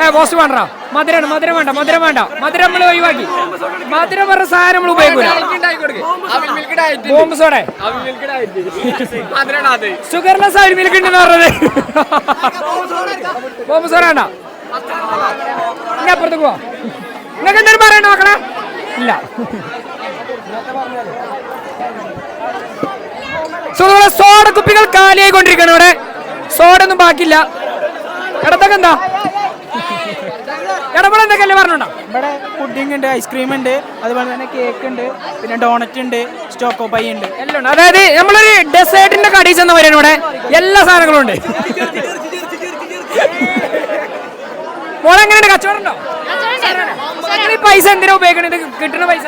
ഏ ബോസ് വേണ്ട. മധുരം മധുരം വേണ്ട മധുരം വേണ്ട. മധുരം നമ്മൾ ഒഴിവാക്കി. മധുരം പറഞ്ഞ സാധനം നമ്മൾ ഉപയോഗിക്കൂല. ഉണ്ടാക്കി മിൽക്ക് ഡയറ്റ് ബോംബ് സോഡ. അവിൽ മിൽക്ക് ഡയറ്റ് മധുരം അത്. ഷുഗർലെസ് അയൽ മിൽക്ക് ഉണ്ടെന്ന് പറഞ്ഞത്. ബോംബ് സോഡ വേണ്ട. ഇനി അപ്പുറത്തേക്ക് പോവാ നിങ്ങൾക്ക് എന്തെങ്കിലും പറയണ്ട മക്കളെ? ഇല്ല. സുഹൃത്തുക്കളെ സോഡ കുപ്പികൾ കാലിയായി കൊണ്ടിരിക്കണം ഇവിടെ. സോഡൊന്നും ബാക്കിയില്ല. ഇടത്തൊക്കെ എന്താ? ഇടപെടെ എന്തൊക്കെയല്ലേ പറഞ്ഞോണ്ടോ ഇവിടെ പുഡിംഗ് ഉണ്ട് ഐസ്ക്രീം ഉണ്ട് അതുപോലെ തന്നെ കേക്ക് ഉണ്ട് പിന്നെ ഡോണറ്റ് ഉണ്ട് സ്റ്റോക്കോ പൈ ഉണ്ട്. എല്ലാം ഉണ്ട്. അതായത് നമ്മളൊരു ഡെസേർട്ടിന്റെ കടയിൽ എന്ന് പറയുന്നത് ഇവിടെ. എല്ലാ സാധനങ്ങളും ഉണ്ട്. മോളെങ്ങനെയുണ്ട് കച്ചവടം ഉണ്ടോ. നിങ്ങൾ ഈ പൈസ എന്തിനാ ഉപയോഗിക്കണത്? കിട്ടുന്ന പൈസ.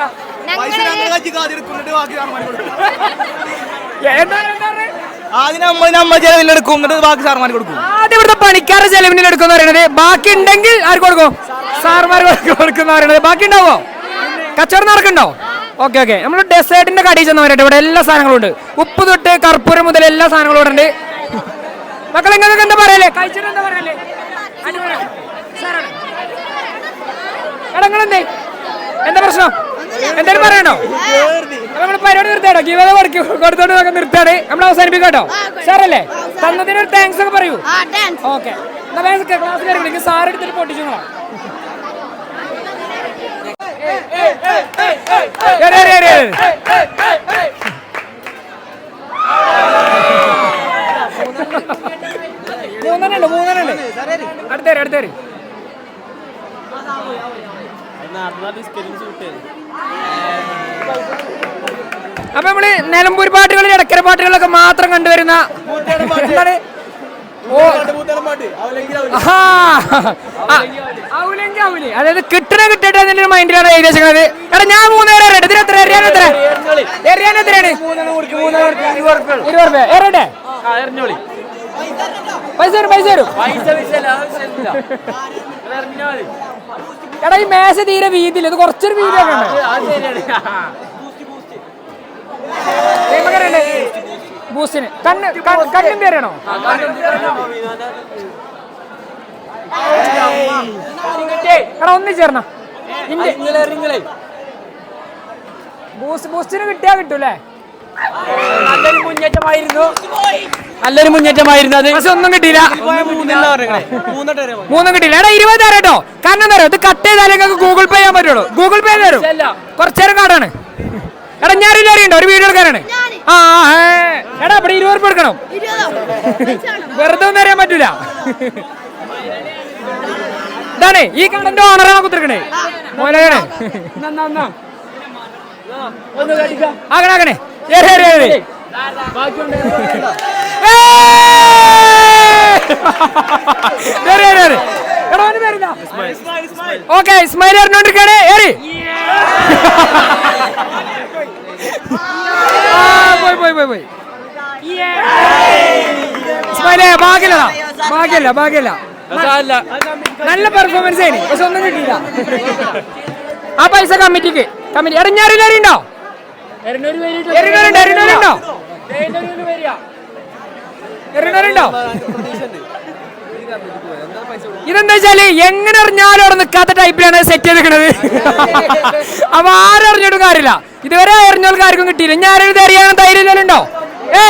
ആദ്യം നമ്മൾ നമ്മൾ ചെലവിലെടുക്കും എന്നിട്ട് ബാക്കി സാർമാർ കൊടുക്കും. ആദ്യം ഇവിടുത്തെ പണിക്കാരുടെ ചെലവിന് എടുക്കുന്ന പറയണത്. ബാക്കി ഉണ്ടെങ്കിൽ ആർക്ക് കൊടുക്കും? സാർമാർക്ക് കൊടുക്കുന്ന പറയണത്. ബാക്കി ഉണ്ടാവോ? കച്ചവടം നടക്കണ്ടോ ഓക്കെ ഓക്കെ. നമ്മൾ ഡെസേർട്ടിന്റെ കടയിൽ ചെന്നവരുണ്ട് ഇവിടെ എല്ലാ സാധനങ്ങളും ഉണ്ട്. ഉപ്പ് തൊട്ട് കർപ്പൂരം മുതൽ എല്ലാ സാധനങ്ങളും ഇവിടെ ഉണ്ട്. മക്കളെ നിങ്ങൾക്ക് എന്താ പറയല്ലേ കഴിച്ചിട്ട് എന്താ പറയല്ലേ. എടാ എന്താ പ്രശ്നം? എന്തായാലും പറയണോ? നമ്മൾ പരിപാടി നിർത്താടോ ഗീവത കൊടുത്തോണ്ട് നമുക്ക് നിർത്താട് നമ്മൾ അവസാനിപ്പിക്കാട്ടോ സാറല്ലേ? തന്നതിന് ഒരു താങ്ക്സ് ഒക്കെ പറയൂ. ഓക്കെ. ക്ലാസ് കയറി സാർ എടുത്തിട്ട് പൊട്ടിച്ചു മൂന്നെണ്ണുണ്ട് മൂന്നെണ്ണുണ്ട് അടുത്തേര് ഏറ്, അപ്പൊ നമ്മൾ നിലമ്പൂർ പാട്ടുകളിൽ ഇടക്കര പാട്ടുകളൊക്കെ മാത്രം കണ്ടുവരുന്ന എന്താണ്? അതായത് കിട്ടണ കിട്ടട്ടെ എന്നൊരു മൈൻഡിലാണ് ഏകദേശം എടാ ഞാൻ മൂന്നേരം ഇതിന് എത്ര? എറിയാൻ എത്ര? എറിയാൻ എത്രയാണ്? ഇരുപത് എറിയട്ടെ? പൈസ തരും പൈസ തരും. എടാ ഈ മേശ തീരെ വീതിയില്ല. ഇത് കുറച്ചൊരു വീതിയൊക്കെ ബൂസ്റ്റിന്. കണ്ണ് കണ്ണ്- കണ്ണും പേരാണോ? എടാ ഒന്ന് ചേർന്ന. ബൂസ്റ്റ് ബൂസ്റ്റിന് കിട്ടിയാ കിട്ടൂലേ? നല്ലൊരു മുന്നേറ്റമായിരുന്നു. നല്ലൊരു മുന്നേറ്റമായിരുന്നു അത് പക്ഷെ ഒന്നും കിട്ടിയില്ല. മൂന്നും കിട്ടിയില്ല. എടാ ഇരുപത് തരാം കേട്ടോ. കാരണം എന്താ ഇത് കട്ട് ചെയ്താലേ നിങ്ങൾക്ക് ഗൂഗിൾ പേ ചെയ്യാൻ പറ്റുള്ളൂ. ഗൂഗിൾ പേ തരും. കുറച്ചേരം കാടാണ്. എടാ ഞാൻ അറിയണ്ട ഒരു വീഡിയോ എടുക്കാനാണ്. ആ ആ, എടാ ഇവിടെ ഇരുപത് റുപ്യ എടുക്കണം. വെറുതെ ഒന്നും അറിയാൻ പറ്റൂല. ഇതാണ് ഈ കണ്ടന്റെ ഓണറാണ് കുത്തിരിക്കണേ. മോനാണ് ആകണേ ആകണേ. ഏറെ ഏറി, ഓക്കെ ഇസ്മായിൽ അറിഞ്ഞോണ്ടിരിക്കണേ. ഏറി. പോയി പോയി പോയി പോയി. ഇസ്മായിലേ ഭാഗ്യല്ലടാ. ഭാഗ്യല്ല ഭാഗ്യല്ല. നല്ല പെർഫോമൻസ് ആയിരുന്നു പക്ഷെ ഒന്നും കിട്ടിയില്ല. ആ പൈസ കമ്മിറ്റിക്ക്. കമ്മിറ്റി ഇറങ്ങിയാറില്ല അറിയണ്ടോ? ഇതെന്താ വെച്ചാൽ എങ്ങനെ അറിഞ്ഞാലും അവിടെ നിൽക്കാത്ത ടൈപ്പിലാണ് സെറ്റ് ചെയ്തിരിക്കണത്. അപ്പൊ ആരറിഞ്ഞിട്ടും കാര്യമില്ല. ഇതുവരെ അറിഞ്ഞോൾക്ക് ആർക്കും കിട്ടിയില്ല. ഞാൻ ആരും അറിയാൻ ധൈര്യമില്ലല്ലോ ഏ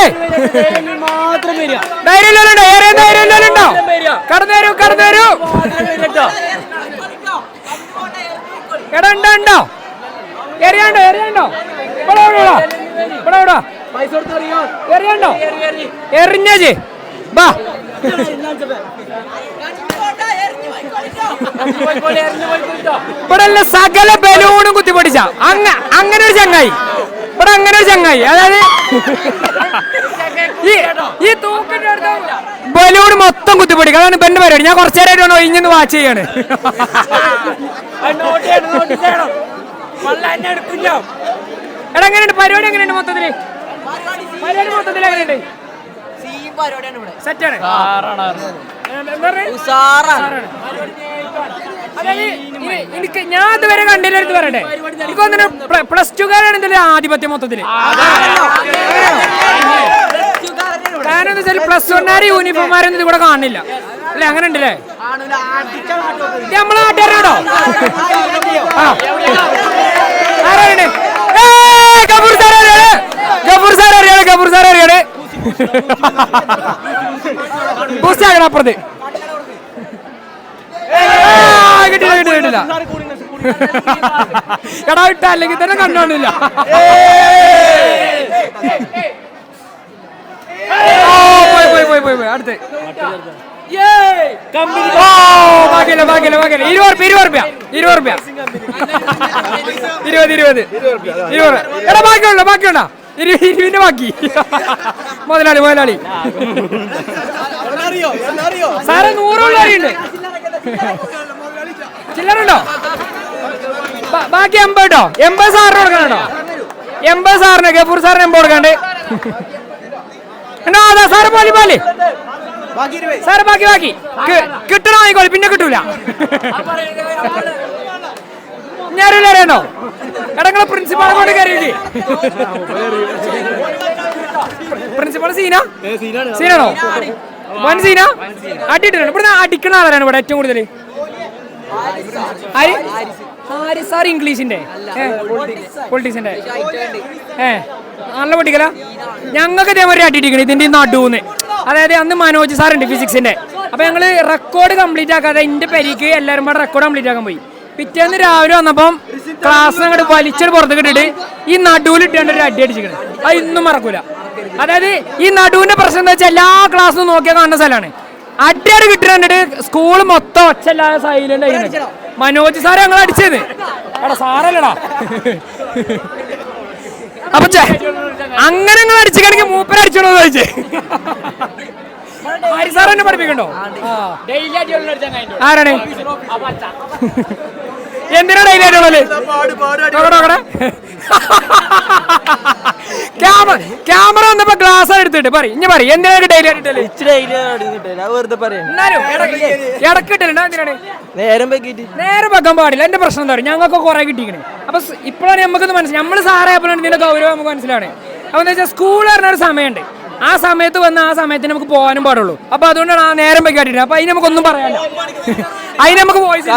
ധൈര്യമില്ലല്ലോ ഏറെ ധൈര്യമില്ലല്ലോ കടന്നു വരൂ കടന്നു വരൂ. എടാ ഉണ്ടോ ഉണ്ടോ? എറിയാണ്ടോ എറിയാണ്ടോ? ഇവിടെ എവിടെയാ ഇവിടെ. ഇവിടെ എറിയാണ്ടോ? എറിഞ്ഞേ ബാ. ഇവിടെ സകല ബലൂണും കുത്തി പഠിച്ച അങ്ങ അങ്ങനെ ഒരു ചങ്ങായി. ഇവിടെ അങ്ങനെ ഒരു ചങ്ങായി. അതായത് ഈ തൂക്കിന്റെ മൊത്തം കുത്തിപ്പൊടിക്കുക അതാണ് ബെന്റെ പരിപാടി. ഞാൻ കുറച്ചേരായിട്ട് ഒഴിഞ്ഞെന്ന് വാച്ച് ചെയ്യാണ്. എടാ എങ്ങനെയുണ്ട്? പരിപാടി എങ്ങനെയുണ്ട് മൊത്തത്തിൽ? പരിപാടി മൊത്തത്തിൽ എങ്ങനെയുണ്ട്? സെറ്റാണ് എനിക്ക് ഞാൻ ഇതുവരെ കണ്ടില്ല പറയണ്ടേ പറയട്ടെ. എനിക്ക് പ്ലസ് ടു കാരാണ് ഇതിന്റെ ആധിപത്യം മൊത്തത്തിൽ. കാരണം എന്താ വെച്ചാൽ പ്ലസ് വണ്ണാര് യൂണിഫോംമാരൊന്നും ഇത് ഇവിടെ കാണില്ല. അല്ലെ അങ്ങനെ ഉണ്ടല്ലേ ഇത് നമ്മളെ നാട്ടുകാരാണോ ആ. ആരാണ് ഏയ് ഗഫൂർ സാർ അറിയാണ് ഗഫൂർ സാർ അറിയാണ് ഗഫൂർ സാർ അറിയാണ് ബൂസ്റ്റ് ആകണം അപ്പുറത്ത്. കിട്ടില്ല കിട്ടില്ല കിട്ടില്ല. എടാ ഇട്ട അല്ലെങ്കിൽ തന്നെ കണ്ടോണ്ടില്ല പോയി പോയി പോയി പോയി പോയി. അടുത്ത്. ബാക്കിയില്ല ബാക്കിയില്ല ബാക്കിയില്ല. ഇരുപത് റുപ്യ ഇരുപത് റുപ്യ ഇരുപത് റുപ്യ ഇരുപത് ഇരുപത്. ഇരുപത്. എടാ ബാക്കിയുണ്ടോ ബാക്കിയുണ്ടോ? ഇരുപതിന്റെ ബാക്കി. മുതലാളി മുതലാളി. സാറ് നൂറുള്ള അറിയുണ്ട് ചില്ലറുണ്ടോ? ബാക്കി എൺപത് കേട്ടോ എൺപത് സാറിന് കൊടുക്കണോ എൺപത് സാറിന് ഗഫൂർ സാറിന് എൺപത് കൊടുക്കാണ്ട്. എന്നാ അതാ സാറ് പോലെ പോലെ സാറ് ബാക്കി ബാക്കി. കിട്ടണോ ആയിക്കോളെ പിന്നെ കിട്ടൂല. പറയണോ അറിയണോ? എടങ്ങളെ പ്രിൻസിപ്പാളെ കൊണ്ട് കയറിയിട്ട് പ്രിൻസിപ്പാൾ സീന? സീനാണോ. വൻ സീന? അടിയിട്ടുണ്ട് ഇവിടെ അടിക്കണ ആരാണ് ഇവിടെ ഏറ്റവും കൂടുതൽ ആര്? ആര് സാർ ഇംഗ്ലീഷിന്റെ? പൊളിറ്റിക്സിന്റെ ഏ നല്ല പൊട്ടിക്കല? ഞങ്ങൾക്ക് ഇതേമാതിരി അടിയിട്ടിരിക്കണം ഇതിന്റെ നടുവെന്ന്. അതായത് അന്ന് മനോജ് സാറുണ്ട് ഫിസിക്സിന്റെ അപ്പൊ ഞങ്ങൾ റെക്കോർഡ് കംപ്ലീറ്റ് ആക്കാതെ എന്റെ പരിക്ക് എല്ലാവരും കൂടെ റെക്കോർഡ് കംപ്ലീറ്റ് ആക്കാൻ പോയി. പിറ്റേന്ന് രാവിലെ വന്നപ്പം ക്ലാസ് അങ്ങോട്ട് വലിച്ചൊരു പുറത്തേക്ക് ഇട്ടിട്ട് ഈ നടുവിൽ ഇട്ടാണ്ട് ഒരു അടി അടിച്ചിരിക്കണം അത് ഇന്നും മറക്കൂല. അതായത് ഈ നടുവിന്റെ പ്രശ്നം എന്താ വെച്ചാൽ എല്ലാ ക്ലാസ്സും നോക്കിയാൽ കാണുന്ന സ്ഥലമാണ് അടിയാട് കിട്ടിട്ട് സ്കൂൾ മൊത്തം ഒച്ചല്ലാതെ സൈലന്റ് ആയിരുന്നു മനോജ് സാറ് ഞങ്ങൾ അടിച്ചത് എടാ സാറല്ലടാ അപ്പൊ അങ്ങനെ നിങ്ങൾ അടിച്ചിക്കണെങ്കിൽ മൂപ്പര അടിച്ചോളൂ ചോദിച്ചേ. ഹരി സാർ എന്നെ പഠിപ്പിക്കണ്ടോ? ആരാണ്? എന്തിനാ ഡെയിലി ആയിട്ടുള്ളത് ക്യാമറ ക്യാമറ വന്നപ്പോ ഗ്ലാസ് എടുത്തിട്ട് പറ ഇനി പറ എന്തിനാണ് ഡെയിലി ആയിട്ടല്ലേ നേരം വെക്കിട്ട് നേരെ വെക്കാൻ പാടില്ല. എന്റെ പ്രശ്നം എന്താ പറയുക ഞങ്ങൾക്ക് കുറെ കിട്ടിക്കണേ. അപ്പൊ ഇപ്പോഴാണ് നമുക്കൊന്ന് മനസ്സിലായി നമ്മൾ സാറായപ്പോഴാണ് ഇതിന്റെ ഗൗരവം നമുക്ക് മനസ്സിലാണ് അപ്പൊ എന്താ വെച്ചാൽ സ്കൂൾ പറഞ്ഞ ഒരു സമയമുണ്ട്. ആ സമയത്ത് വന്ന ആ സമയത്ത് നമുക്ക് പോകാനും പാടുള്ളൂ. അപ്പൊ അതുകൊണ്ടാണ് ആ നേരം വെക്കി കാട്ടിട്ട് അപ്പൊ അതിന് നമുക്കൊന്നും പറയാനില്ല. അതിന് നമുക്ക് വോയിസ്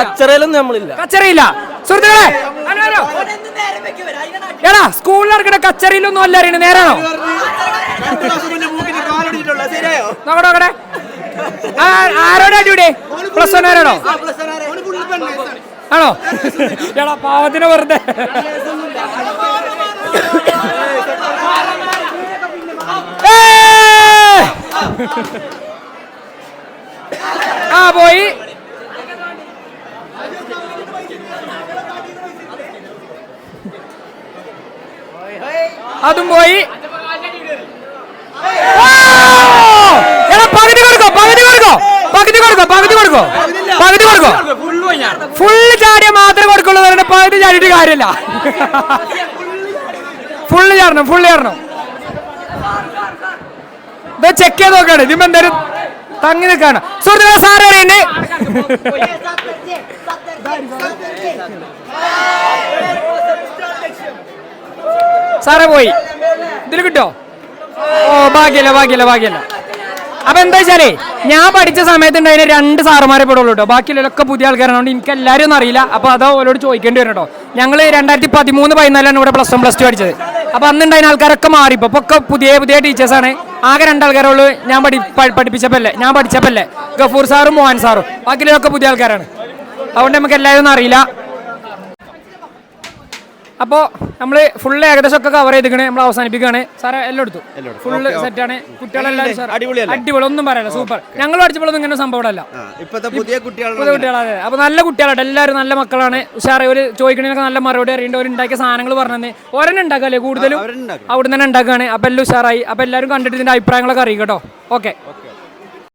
നമ്മളില്ല. കച്ചറയില്ല. സുഹൃത്തുക്കളെ. എടാ സ്കൂളിൽ ഇറക്കണ കച്ചറയിലൊന്നും അല്ല അറിയണ. നേരാണോ? നോക്കട്ടെ നോക്കട്ടെ. ആ- ആരോടാ അടിയുടെ പ്ലസ് വൺ ആരോടോ ആണോ? എടാ പാവത്തിന് വെറുതെ ഏയ്! ആ പോയി. അതും പോയി. പകുതി കൊടുക്കോ പകുതി കൊടുക്കോ പകുതി കൊടുക്കോ പകുതി കൊടുക്കോ പകുതി കൊടുക്കോ. ഫുള്ള് ചാടിയ മാത്രമേ കൊടുക്കുള്ളൂ പകുതി ചാടിയിട്ട് കാര്യമില്ല. ഫുള്ള് ചാടണം ഫുള്ള് ചാടണം. ചെക്ക് ചെയ്ത് നോക്കാണ്. ഇതിമ്മ എന്തായാലും തങ്ങി നിൽക്കാണ്. സുഹൃത്തുക്കളെ സാറേ സാറേ പോയി. ഇതിൽ കിട്ടോ? ഓ ഭാഗ്യല്ല ഭാഗ്യല്ല ഭാഗ്യല്ല. അപ്പൊ എന്താ വെച്ചാലേ ഞാൻ പഠിച്ച സമയത്ത് ഉണ്ടായിരുന്ന രണ്ട് സാറുമാരെ പെടുള്ളൂ കേട്ടോ. ബാക്കിയുള്ളൊക്കെ പുതിയ ആൾക്കാരാണ്. എനിക്ക് എല്ലാവരും ഒന്നും അറിയില്ല. അപ്പൊ അതോ അവരോട് ചോദിക്കേണ്ടി വരും കേട്ടോ. ഞങ്ങൾ രണ്ടായിരത്തി പതിമൂന്ന് പതിനാലാണ് ഇവിടെ പ്ലസ് വൺ പ്ലസ് ടു പഠിച്ചത്. അപ്പൊ അന്ന് ഉണ്ടായിരുന്ന ആൾക്കാരൊക്കെ മാറി. ഇപ്പൊ ഒക്കെ പുതിയ പുതിയ ടീച്ചേഴ്സാണ് ആകെ രണ്ടാൾക്കാരുള്ളൂ ഞാൻ പഠി പഠിപ്പിച്ചപ്പല്ലേ? ഞാൻ പഠിച്ചപ്പല്ലേ? ഗഫൂർ സാറും മോഹൻ സാറും. ബാക്കിയുള്ളവരൊക്കെ പുതിയ ആൾക്കാരാണ്. അതുകൊണ്ട് നമുക്ക് എല്ലാവരും അറിയില്ല. അപ്പോൾ നമ്മൾ ഫുള്ള് ഏകദേശം ഒക്കെ കവർ ചെയ്തിക്കണേ നമ്മൾ അവസാനിപ്പിക്കുകയാണ്. സാറേ എല്ലാം എടുത്തു. ഫുള്ള് സെറ്റ് ആണ്. കുട്ടികളെല്ലാം? അടിപൊളി ഒന്നും പറയല്ല സൂപ്പർ ഞങ്ങൾ പഠിച്ചപ്പോഴൊന്നും ഇങ്ങനെ സംഭവമല്ല പുതിയ കുട്ടികളെ പുതിയ കുട്ടികളാണ് അപ്പൊ നല്ല കുട്ടികളാണ് എല്ലാവരും നല്ല മക്കളാണ്. ഉഷാറ് ഒരു ചോദിക്കണതിനൊക്കെ നല്ല മറുപടി അറിയേണ്ട. ഒരു ഉണ്ടാക്കിയ സാധനങ്ങൾ പറഞ്ഞത് ഒരെണ്ണം ഉണ്ടാക്കല്ലേ കൂടുതലും? അവിടെ അവിടെ തന്നെ ഉണ്ടാക്കുകയാണ് അപ്പൊ എല്ലാം ഉഷാറായി. അപ്പൊ എല്ലാവരും കണ്ടിട്ട് ഇതിന്റെ അഭിപ്രായങ്ങളൊക്കെ അറിയിക്കട്ടോ ഓക്കെ